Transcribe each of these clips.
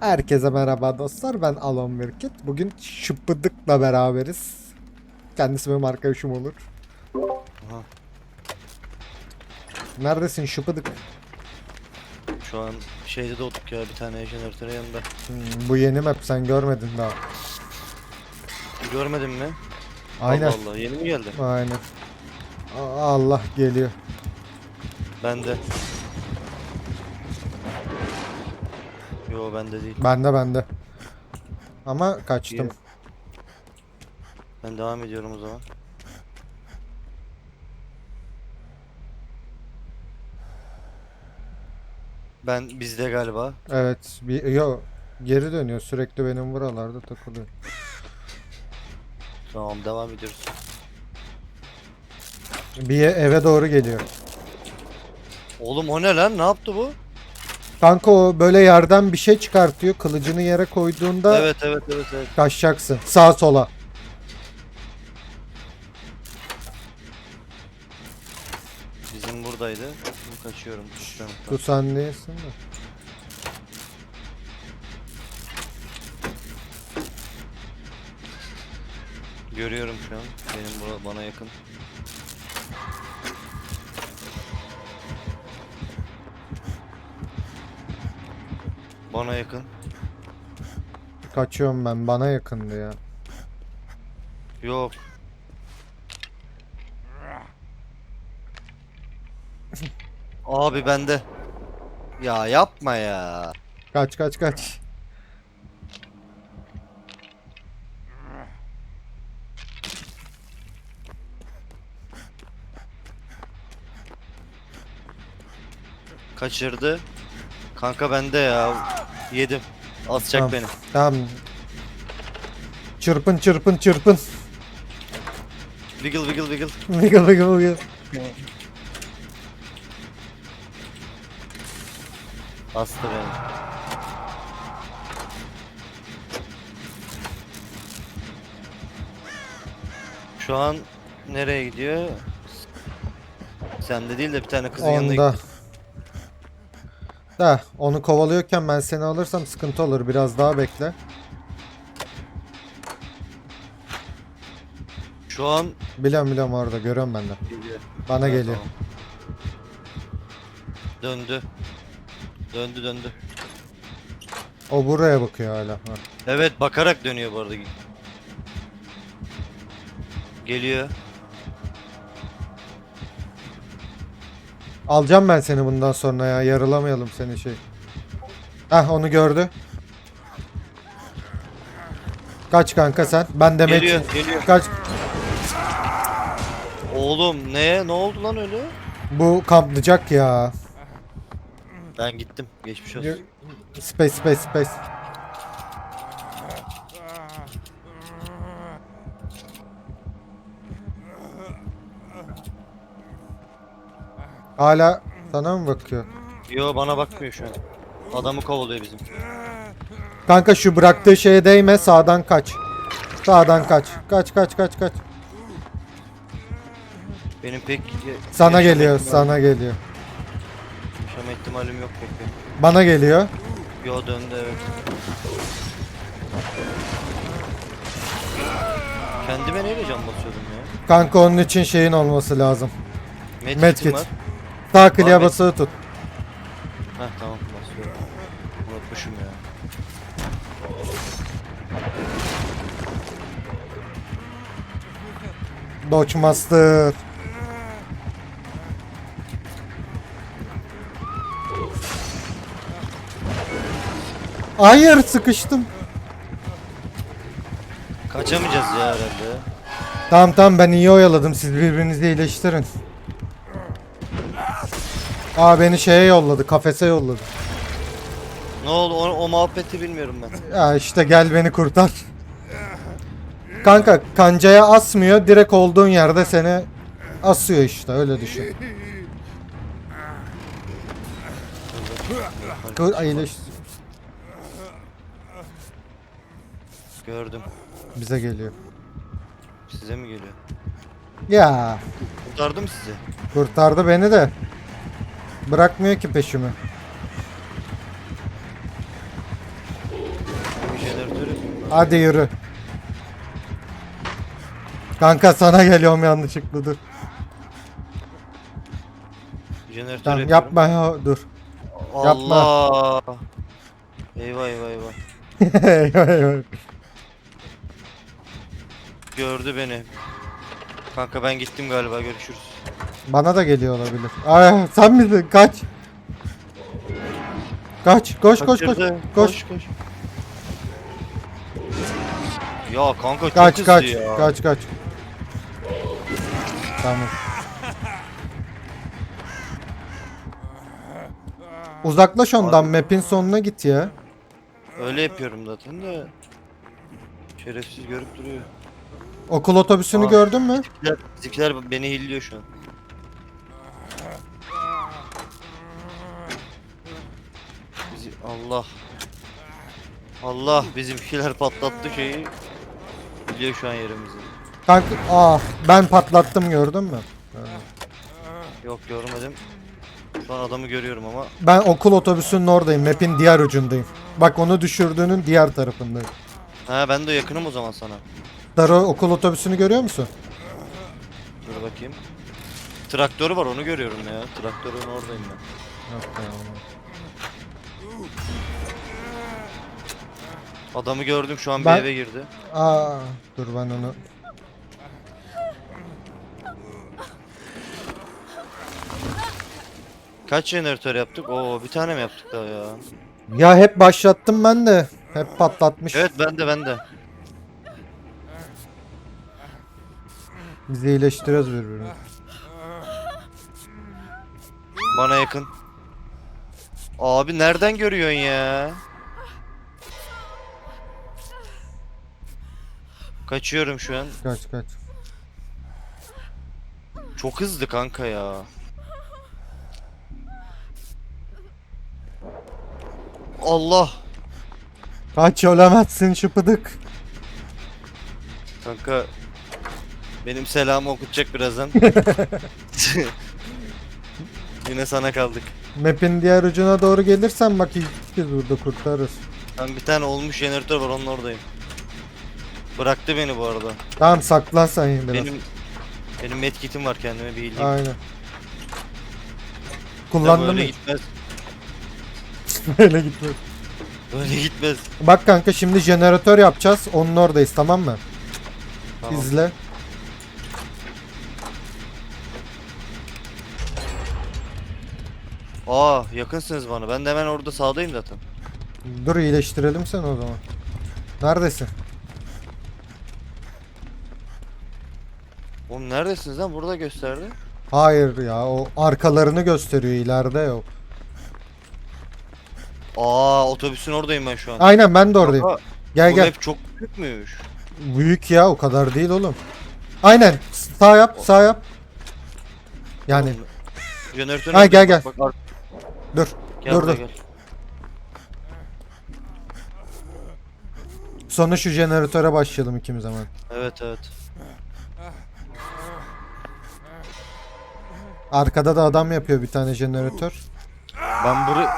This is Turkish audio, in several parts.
Herkese merhaba dostlar. Ben Alon Virkit. Bugün Şıpıdık'la beraberiz. Kendisi benim arkadaşım olur. Aha. Neredesin Şıpıdık? Şu an şeyde doğduk ya bir tane jeneratörün yanında. Hmm, bu yeni map sen görmedin daha. Görmedin mi? Aynen. Allah Allah yeni mi geldi? Aynen. Allah geliyor. Ben de. Yo bende değil. Bende bende. Ama kaçtım. İyi. Ben devam ediyorum o zaman. Ben bizde galiba. Evet. Bir, yo, geri dönüyor. Sürekli benim buralarda takılıyor. Tamam devam ediyoruz. Bir eve doğru geliyor. Oğlum o ne lan? Ne yaptı bu? Kanka o böyle yerden bir şey çıkartıyor. Kılıcını yere koyduğunda Evet evet evet evet. kaçacaksın. Sağa sola. Bizim buradaydı. Şimdi kaçıyorum. Lütfen. Bu sen değilsin de. Görüyorum şu an. Benim bura, bana yakın. Bana yakın. Kaçıyorum ben. Bana yakındı ya. Yok. Abi bende. Ya yapma ya. Kaç kaç kaç. Kaçırdı. Kanka bende ya. Yedim. Asacak Tamam. beni. Tamam. Çırpın çırpın çırpın. Wiggle wiggle wiggle. Wiggle wiggle wiggle. Astı beni. Şu an nereye gidiyor? Sende değil de bir tane kızın yanına Onda. gitti. Da onu kovalıyorken ben seni alırsam sıkıntı olur. Biraz daha bekle. Şu an Biliyorum biliyorum orada görüyorum ben de. geliyor. Bana Evet, geliyor. tamam. Döndü. Döndü döndü. O buraya bakıyor hala. Ha. Evet bakarak dönüyor bu arada. Geliyor. Alacağım ben seni bundan sonra ya. Yarılamayalım seni şey. Hah onu gördü. Kaç kanka sen. Ben de Geliyor, geliyor. Kaç. Oğlum ne? Ne oldu lan öyle? Bu kamplayacak ya. Ben gittim. Geçmiş olsun. Space space space. Hala sana mı bakıyor? Yo bana bakmıyor şu an. Adamı kovalıyor bizim. Kanka şu bıraktığı şeye değme sağdan kaç. Sağdan kaç. Kaç kaç kaç kaç. Benim pek Sana geliyor ihtimalim- sana geliyor. Yaşama ihtimalim yok pek benim. Bana geliyor. Yo döndü evet. Kendime neyle can basıyordum ya? Kanka onun için şeyin olması lazım. Medkit. var. Sağ kliğe Ahmet. basılı tut. Heh tamam basıyorum. Unutmuşum ya. Dodge Master. Hayır sıkıştım. Kaçamayacağız ya herhalde. Tamam tamam ben iyi oyaladım siz birbirinizi iyileştirin. Aa beni şeye yolladı kafese yolladı. Ne oldu o, o muhabbeti bilmiyorum ben. Ya işte gel beni kurtar. Kanka kancaya asmıyor direkt olduğun yerde seni asıyor işte öyle düşün. Kur iyileş. Gördüm. Bize geliyor. Size mi geliyor? Ya Kurtardım sizi. kurtardı beni de. Bırakmıyor ki peşimi. yapayım. Hadi yürü. Kanka sana geliyorum yanlışlıkla dur. Jeneratör Tamam yapıyorum. yapma ya dur. yapma. Allah. Eyvah eyvah eyvah. Eyvah, eyvah. Gördü beni. Kanka ben gittim galiba görüşürüz. Bana da geliyor olabilir. Ay sen misin? Kaç. Kaç koş koş koş. Kaçırdı. Koş. koş. Ya kanka çok Kaç hızlı kaç ya. kaç kaç. Tamam. Uzaklaş ondan map'in sonuna git ya. Öyle yapıyorum zaten de. Şerefsiz görüp duruyor. Okul otobüsünü Aa. gördün mü? Bizimkiler, bizimkiler beni hilliyor şu an. Allah. Allah bizimkiler patlattı şeyi. Biliyor şu an yerimizi. Kanka ah ben patlattım gördün mü? Yok görmedim. Şu an adamı görüyorum ama. Ben okul otobüsünün oradayım. Map'in diğer ucundayım. Bak onu düşürdüğünün diğer tarafındayım. Ha ben de yakınım o zaman sana. Daro okul otobüsünü görüyor musun? Dur bakayım. Traktörü var onu görüyorum ya. Traktörün oradayım ben. Yok ya. Adamı gördüm şu an Ben- bir eve girdi. Aa, dur ben onu. Kaç jeneratör yaptık? Oo bir tane mi yaptık daha ya? Ya hep başlattım ben de. Hep patlatmış. Evet ben de ben de. Biz iyileştiriyoruz birbirini. Bana yakın. Abi nereden görüyorsun ya? Kaçıyorum şu an. Kaç kaç. Çok hızlı kanka ya. Allah. Kaç ölemezsin şıpıdık. Kanka benim selamı okutacak birazdan. Yine sana kaldık. Map'in diğer ucuna doğru gelirsen bak ilk kez burada kurtarırız. Ben bir tane olmuş jeneratör var onun oradayım. Bıraktı beni bu arada. Tamam saklan sen yine biraz. Benim benim medkit'im var kendime bir iyiliğim. Aynen. Kullandın mı? Böyle gitmez. Böyle gitme. Böyle gitmez. Bak kanka şimdi jeneratör yapacağız. Onun oradayız tamam mı? Tamam. İzle. Aa yakınsınız bana. Ben de hemen orada sağdayım zaten. Dur iyileştirelim sen o zaman. Neredesin? Oğlum neredesiniz lan? Burada gösterdi. Hayır ya o arkalarını gösteriyor ileride yok. Aa otobüsün oradayım ben şu an. Aynen ben de oradayım. Kanka, Gel bu gel. map çok büyükmüş. Büyük ya o kadar değil oğlum. Aynen sağ yap sağ yap. Yani Oğlum, Jeneratörün Ha, oradayım. gel, Bak, bak, dur. gel dur dur. gel. Sonra şu jeneratöre başlayalım ikimiz hemen. Evet evet. Arkada da adam yapıyor bir tane jeneratör. Ben burayı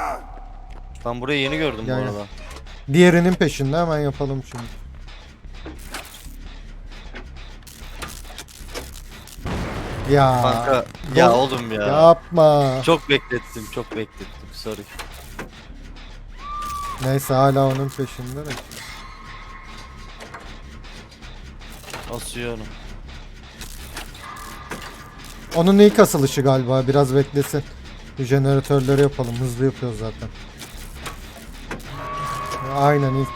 ben burayı yeni gördüm Gel, bu arada. Diğerinin peşinde hemen yapalım şimdi. Ya Kanka ya Dol- oğlum ya. yapma. Çok beklettim, çok beklettim. Sorry. Neyse hala onun peşinde de. Asıyor onu. Onun ilk asılışı galiba biraz beklesin. Bu jeneratörleri yapalım hızlı yapıyoruz zaten. Aynen ilk.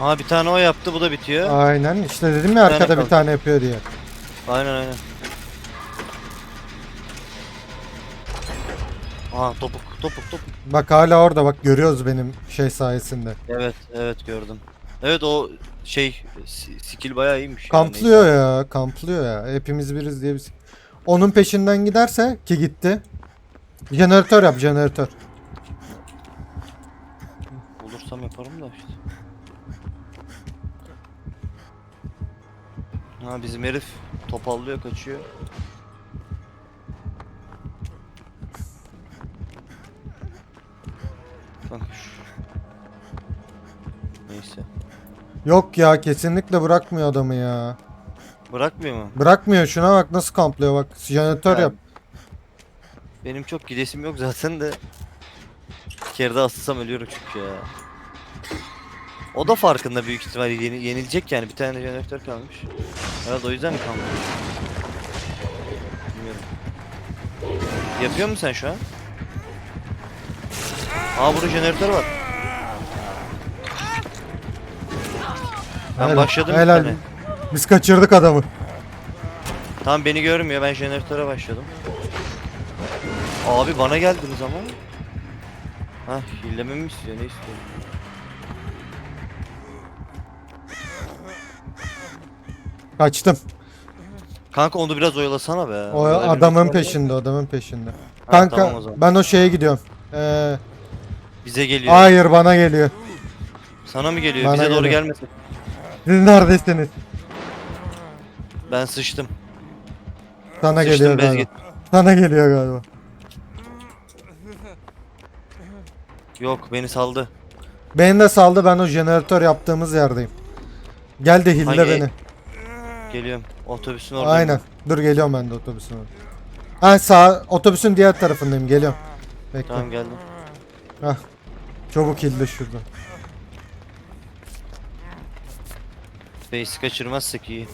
Aa bir tane o yaptı, bu da bitiyor. Aynen işte dedim ya tane arkada bir kaldı. tane yapıyor diye. Aynen aynen. Aa topuk, topuk, topuk. Bak hala orada bak görüyoruz benim şey sayesinde. Evet, evet gördüm. Evet o şey s- skill bayağı iyiymiş. yani. Kamplıyor ya, kamplıyor ya. Hepimiz biriz diye biz. Onun peşinden giderse ki gitti. Jeneratör yap, jeneratör. Bulursam yaparım da işte. Ha bizim herif topallıyor kaçıyor. Yok ya kesinlikle bırakmıyor adamı ya. Bırakmıyor mu? Bırakmıyor şuna bak nasıl kamplıyor bak. Jeneratör Ha. yap. Benim çok gidesim yok zaten de. Bir kere daha ıssam ölüyorum çünkü ya. O da farkında büyük ihtimalle yeni, yenilecek yani bir tane jeneratör kalmış. Herhalde o yüzden mi kalmış? Bilmiyorum. Yapıyor musun sen şu an? Aa burada jeneratör var. Ben Helal, başladım helal. tane. Biz kaçırdık adamı. Tamam beni görmüyor ben jeneratöre başladım. Abi bana geldiniz ama. Hah hillememi mi istiyor ne istiyor? Kaçtım. Kanka onu biraz oyalasana be. O adamın peşinde, adamın peşinde. Ha, Kanka tamam o ben o şeye gidiyorum. Ee, Bize geliyor. hayır bana geliyor. Sana mı geliyor? Bana Bize doğru geliyor. gelmesin. Siz neredesiniz? Ben sıçtım. Sana Sıçtım geliyor galiba. git. Sana geliyor galiba. Yok beni saldı. Beni de saldı ben o jeneratör yaptığımız yerdeyim. Gel de hille Hangi- beni. Geliyorum. Otobüsün orada. Aynen. Dur geliyorum ben de otobüsün oraya. Ha sağ otobüsün diğer tarafındayım geliyorum. Bekle. Tamam geldim. Çabuk hille şurada. Face'i kaçırmazsak iyi.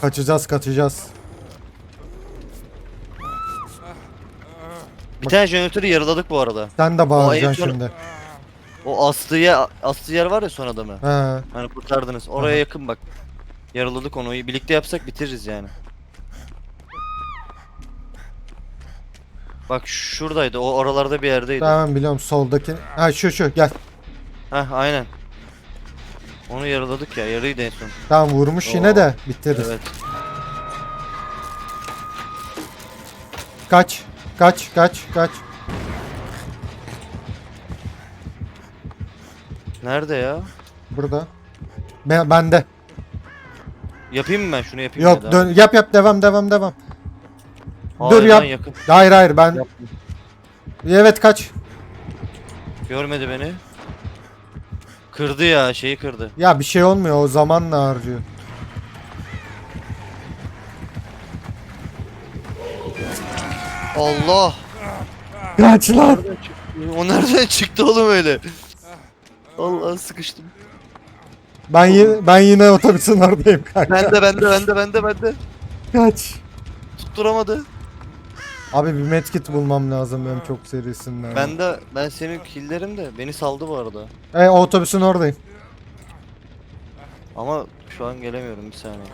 Kaçacağız kaçacağız. Bir tane jeneratörü yarıladık bu arada. Sen de bağıracaksın şimdi. O astığı yer, astığı yer var ya son adamı. He. Hani kurtardınız. Oraya Aha. yakın bak. Yaraladık onu. Birlikte yapsak bitiririz yani. Bak şuradaydı. O oralarda bir yerdeydi. Tamam biliyorum soldaki. Ha şu şu gel. Heh aynen. Onu yaraladık ya. Yarıydı en son. Tamam vurmuş yine Oo. de bitiririz. Evet. Kaç. Kaç kaç kaç. Nerede ya? Burada. Ben, bende. Yapayım mı ben şunu yapayım Yok ya dön, yap yap devam devam devam. Hayır dur yap. yakın. Hayır hayır ben. Yaptım. Evet kaç. Görmedi beni. Kırdı ya şeyi kırdı. Ya bir şey olmuyor o zamanla harcıyor. Allah! Kaç lan. O nereden çıktı oğlum öyle? Allah sıkıştım. Ben yine ben yine otobüsün oradayım kanka. Bende bende bende bende bende. Kaç. Tutturamadı. Abi bir medkit bulmam lazım benim çok serisinden. Ben de ben senin killerim de beni saldı bu arada. E otobüsün oradayım. Ama şu an gelemiyorum bir saniye.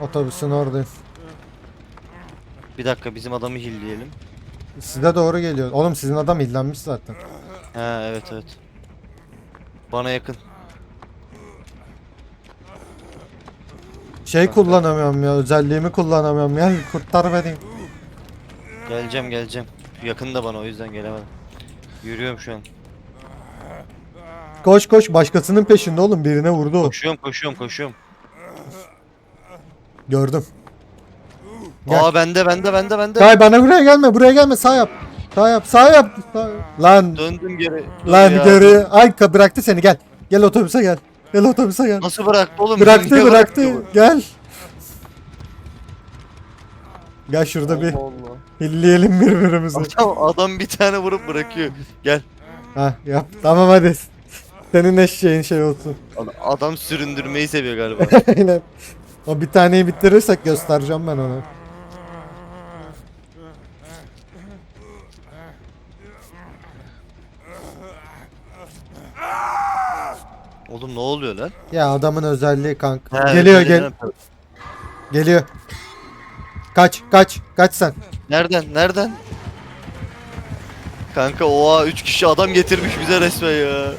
Otobüsün oradayım. Bir dakika bizim adamı hilleyelim. Size doğru geliyor. Oğlum sizin adam illenmiş zaten. He evet evet. Bana yakın. Şey kullanamıyorum ya özelliğimi kullanamıyorum ya kurtar beni. Geleceğim geleceğim. Yakın da bana o yüzden gelemedim. Yürüyorum şu an. Koş koş başkasının peşinde oğlum birine vurdu o. Koşuyorum koşuyorum koşuyorum. Gördüm. Gel. Aa bende bende bende bende. Kay bana buraya gelme buraya gelme sağ yap. Sağ yap sağ yap. Sağ- Lan Döndüm geri. Lan ya. geri. Ay bıraktı seni gel. Gel otobüse gel. Gel otobüse gel. Nasıl bıraktı oğlum? Bıraktı Niye bıraktı. bu? Gel. Gel şurada bir Allah hilleyelim birbirimizi. Adam, adam bir tane vurup bırakıyor. Gel. Ha yap. Tamam hadi. Senin eşeğin şey olsun. Adam- Adam süründürmeyi seviyor galiba. Aynen. O bir taneyi bitirirsek göstereceğim ben onu. Oğlum ne oluyor lan? Ya adamın özelliği kanka. He, geliyor gel geliyor. Kaç kaç kaç sen. Nereden? Nereden? Kanka oha 3 kişi adam getirmiş bize resmen ya.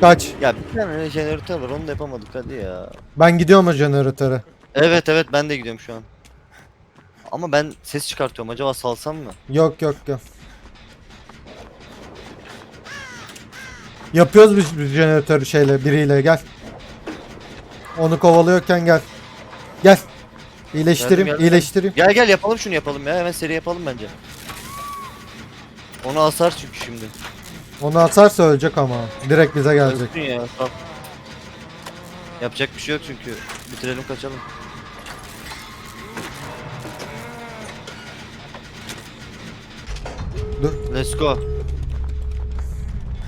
Kaç. Ya bir tane jeneratör var onu da yapamadık hadi ya. Ben gidiyorum o jeneratöre. Evet evet ben de gidiyorum şu an. Ama ben ses çıkartıyorum acaba salsam mı? Yok yok yok. Yapıyoruz biz, biz jeneratör şeyle biriyle gel. Onu kovalıyorken gel. Gel. İyileştireyim, Geldim, geldim. iyileştireyim. Gel gel yapalım şunu yapalım ya. Hemen seri yapalım bence. Onu asar çünkü şimdi. Onu atarsa ölecek ama. Direkt bize gelecek. Ölsün ya. Yapacak bir şey yok çünkü. Bitirelim kaçalım. Dur. Let's go.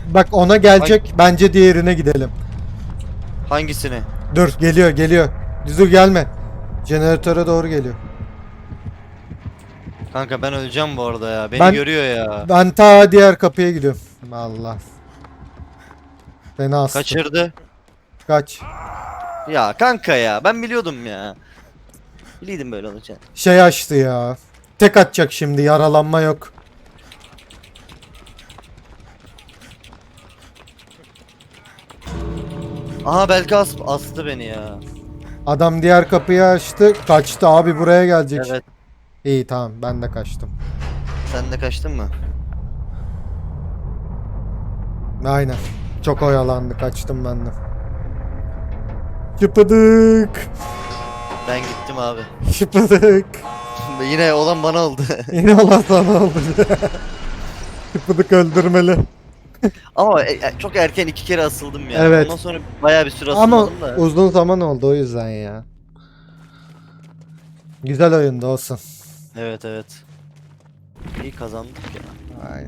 Bak ona gelecek. Bence diğerine gidelim. Hangisini? Dur geliyor geliyor. Dur gelme. Jeneratöre doğru geliyor. Kanka ben öleceğim bu arada ya. Beni Ben- görüyor ya. Ben ta diğer kapıya gidiyorum. Allah. Beni astı. Kaçırdı. Kaç. Ya kanka ya. Ben biliyordum ya. Biliyordum böyle olacağını. Şey açtı ya. Tek atacak şimdi yaralanma yok. Aha belki as astı beni ya. Adam diğer kapıyı açtı. Kaçtı abi buraya gelecek. Evet. İyi tamam ben de kaçtım. Sen de kaçtın mı? Aynen. Çok oyalandı kaçtım ben de. Şıpıdık. Ben gittim abi. Şıpıdık. Yine olan bana oldu. Yine olan sana oldu. Şıpıdık öldürmeli. Ama e- e, çok erken iki kere asıldım ya. Evet. Ondan sonra bayağı bir süre Ama asılmadım da. uzun zaman oldu o yüzden ya. Güzel oyundu olsun. Evet evet. İyi kazandık ya. Aynen.